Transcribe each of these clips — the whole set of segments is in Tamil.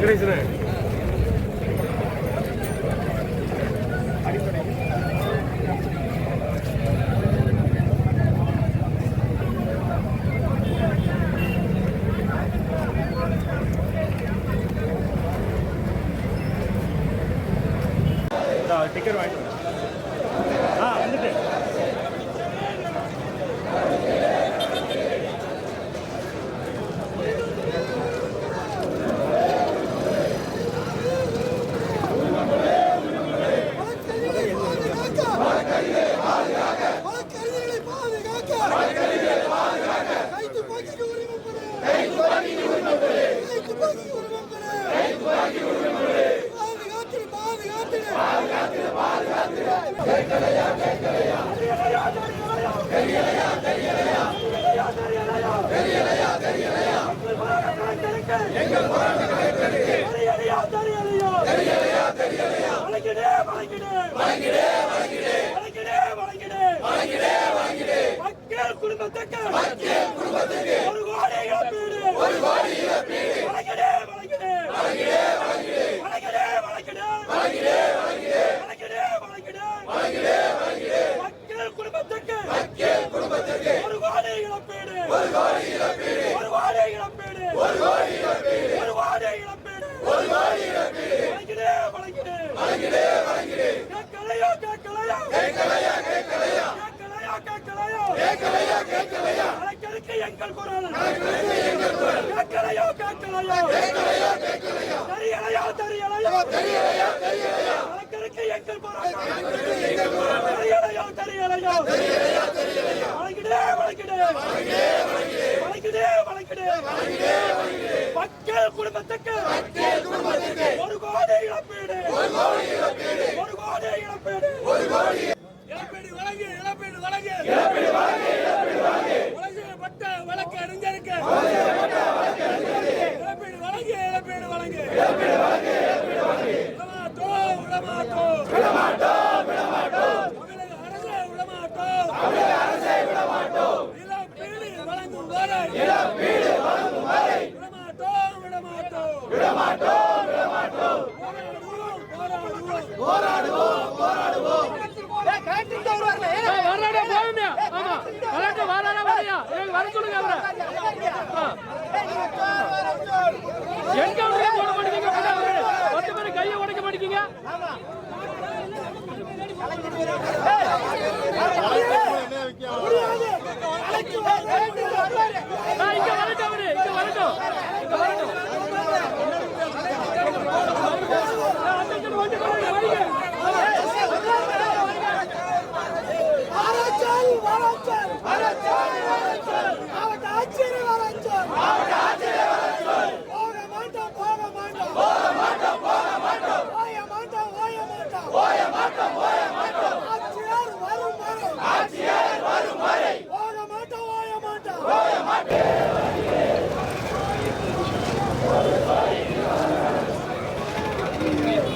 வெங்கடேசன். டிக்கெட் வாங்கிட்டு பாதுகாத்திடு, பாதுகாத்திடு. மக்கள் குடும்பத்துக்கு ஒரு கோடி கோடி இழப்பீடு ஒரு கோடி இழப்பீடு ஒரு கோடி இழப்பீடு ஒரு கோடி இழப்பீடு ஒரு கோடி இழப்பீடு வழங்கிடு வழங்கிடு வழங்கிடு வழங்கிடு கேட்கலையோ கேட்கலையோ கேட்கலையோ கேட்கலையோ கேட்கலையோ கேட்கலையோ கேட்கலையோ கணக்கெடுக்க எங்கள் குரல் கேட்கலையோ கேட்கலையோ கேட்கலையோ கேட்கலையோ தெரியலையோ தெரியலையோ தெரியலையோ தெரியலையோ கணக்கெடுக்க எங்கள் குரல் தெரியலையோ தெரியலையோ தெரியலையோ தெரியலையோ வழங்கிடு வழங்கிடு வழங்கிடு வழங்கிடு வழங்கிடு வழங்கிடு மக்கள் குடும்பத்துக்கு மக்கள் குடும்பத்துக்கு ஒரு கோடி இழப்பீடு. ஒரு கோடி இழப்பீடு. ஒரு கோடி இழப்பீடு. ஒரு கோடி இழப்பீடு வரச்சொல் வரச்சொல் வரச்சொல் மாவட்ட ஆட்சியரை வரச்சொல் மாவட்ட ஆட்சியரை வரச்சொல் போக மாட்டோம் போக மாட்டோம். போக மாட்டோம் போக மாட்டோம். ஓய மாட்டோம் ஓய மாட்டோம் ஓய மாட்டோம் ஓய மாட்டோம் ஆட்சியார் வரும் வரை. ஆட்சியார் வரும் வரை போக மாட்டோம் ஓய மாட்டோம். ஓய மாட்டோம்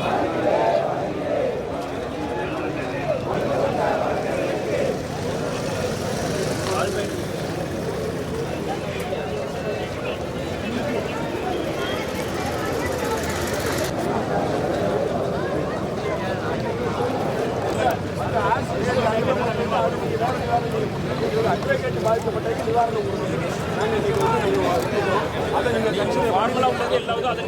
Thank you. நிவாரணம் கொடுக்குறதுக்கு நாங்கள் இன்றைக்கி வந்து நாங்கள் அதை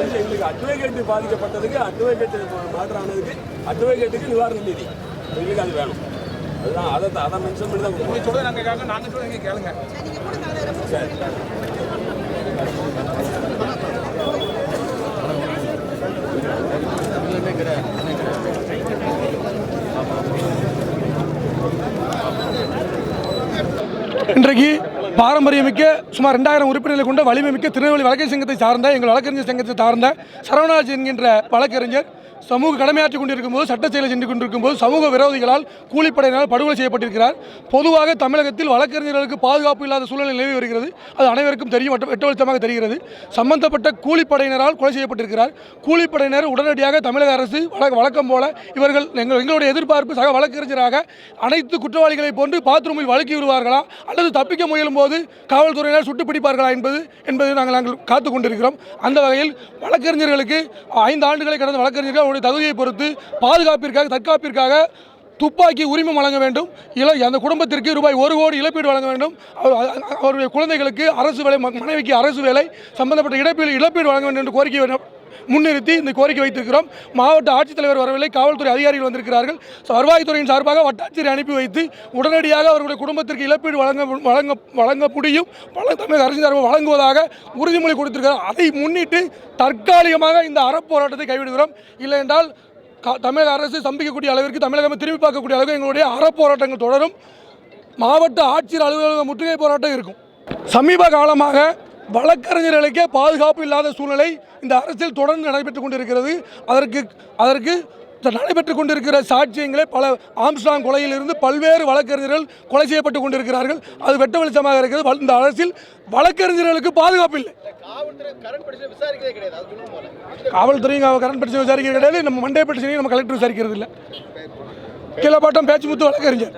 வந்து எங்களுக்கு அட்வொகேட் பாதிக்கப்பட்டதுக்கு அட்வொகேட் மாற்றானதுக்கு அட்வொகேட்டுக்கு நிவாரண நிதி. எங்களுக்கு அது வேணும். அதுதான் அதை அதை மென்ஷன் பண்ணி தான் கொடுக்கணும். சொல்ல நாங்க கேட்க நாங்க சொல்ல நீங்க கேளுங்க சரி இன்றைக்கு பாரம்பரியமிக்க சுமார் ரெண்டாயிரம் உறுப்பினர்களை கொண்ட வலிமை மிக்க திருநெல்வேலி வழக்கறிஞர் சங்கத்தை சார்ந்த எங்கள் வழக்கறிஞர் சங்கத்தை சார்ந்த சரவணராஜ் என்கின்ற வழக்கறிஞர் சமூக கடமையாற்றிக் கொண்டிருக்கும் போது சட்ட செயலை சென்று கொண்டிருக்கும் போது சமூக விரோதிகளால் கூலிப்படையினால் படுகொலை செய்யப்பட்டிருக்கிறார். பொதுவாக தமிழகத்தில் வழக்கறிஞர்களுக்கு பாதுகாப்பு இல்லாத சூழ்நிலை நிலவி வருகிறது. அது அனைவருக்கும் தெரியும் வெட்டவழுத்தமாக தெரிகிறது. சம்பந்தப்பட்ட கூலிப்படையினரால் கொலை செய்யப்பட்டிருக்கிறார். கூலிப்படையினர் உடனடியாக தமிழக அரசு வழக்கம் போல இவர்கள் எங்கள் எங்களுடைய எதிர்பார்ப்பு சக வழக்கறிஞராக அனைத்து குற்றவாளிகளை போன்று பாத்ரூமில் வழக்கி விடுவார்களா? அல்லது தப்பிக்க முயலும் போது காவல்துறையினர் சுட்டு பிடிப்பார்களா என்பது என்பது நாங்கள் நாங்கள் காத்து கொண்டிருக்கிறோம். அந்த வகையில் வழக்கறிஞர்களுக்கு ஐந்து ஆண்டுகளை கடந்த வழக்கறிஞர்கள் அவருடைய தகுதியை பொறுத்து பாதுகாப்பிற்காக தற்காப்பிற்காக துப்பாக்கி உரிமம் வழங்க வேண்டும். இல அந்த குடும்பத்திற்கு ரூபாய் ஒரு கோடி இழப்பீடு வழங்க வேண்டும். அவர் அவருடைய குழந்தைகளுக்கு அரசு வேலை மனைவிக்கு அரசு வேலை சம்பந்தப்பட்ட இழப்பீடு இழப்பீடு வழங்க வேண்டும் என்று கோரிக்கை முன்னிறுத்தி இந்த கோரிக்கை வைத்திருக்கிறோம். மாவட்ட ஆட்சித்தலைவர் வரவில்லை காவல்துறை அதிகாரிகள் வந்திருக்கிறார்கள். வருவாய்த்துறையின் சார்பாக வட்டாட்சியரை அனுப்பி வைத்து உடனடியாக அவர்களுடைய குடும்பத்திற்கு இழப்பீடு வழங்க வழங்க வழங்க முடியும். தமிழக அரசின் சார்பாக வழங்குவதாக உறுதிமொழி கொடுத்திருக்கிறார். அதை முன்னிட்டு தற்காலிகமாக இந்த அறப்போராட்டத்தை கைவிடுகிறோம். இல்லை என்றால் தமிழக அரசு சம்பிக்கக்கூடிய அளவிற்கு தமிழகம் திரும்பி பார்க்கக்கூடிய அளவுக்கு எங்களுடைய அறப்போராட்டங்கள் தொடரும். மாவட்ட ஆட்சியர் அலுவலக முற்றுகை போராட்டம் இருக்கும். சமீப காலமாக வழக்கறிஞர்களுக்கே பாதுகாப்பு இல்லாத சூழ்நிலை இந்த அரசில் தொடர்ந்து நடைபெற்றுக் கொண்டிருக்கிறது. அதற்கு அதற்கு நடைபெற்றுக் கொண்டிருக்கிற சாட்சியங்களே பல ஆம்ஸ்டாங் கொலையிலிருந்து பல்வேறு வழக்கறிஞர்கள் கொலை செய்யப்பட்டு கொண்டிருக்கிறார்கள். அது வெட்ட வெளிச்சமாக இருக்கிறது. இந்த அரசில் வழக்கறிஞர்களுக்கு பாதுகாப்பு இல்லை. காவல்துறையும் கரண்ட் பிரச்சனை விசாரிக்கிறது கிடையாது. நம்ம மண்டே பிரச்சனையும் நம்ம கலெக்டர் விசாரிக்கிறது இல்லை கீழப்பாட்டம் பேச்சுமுத்து வழக்கறிஞர்.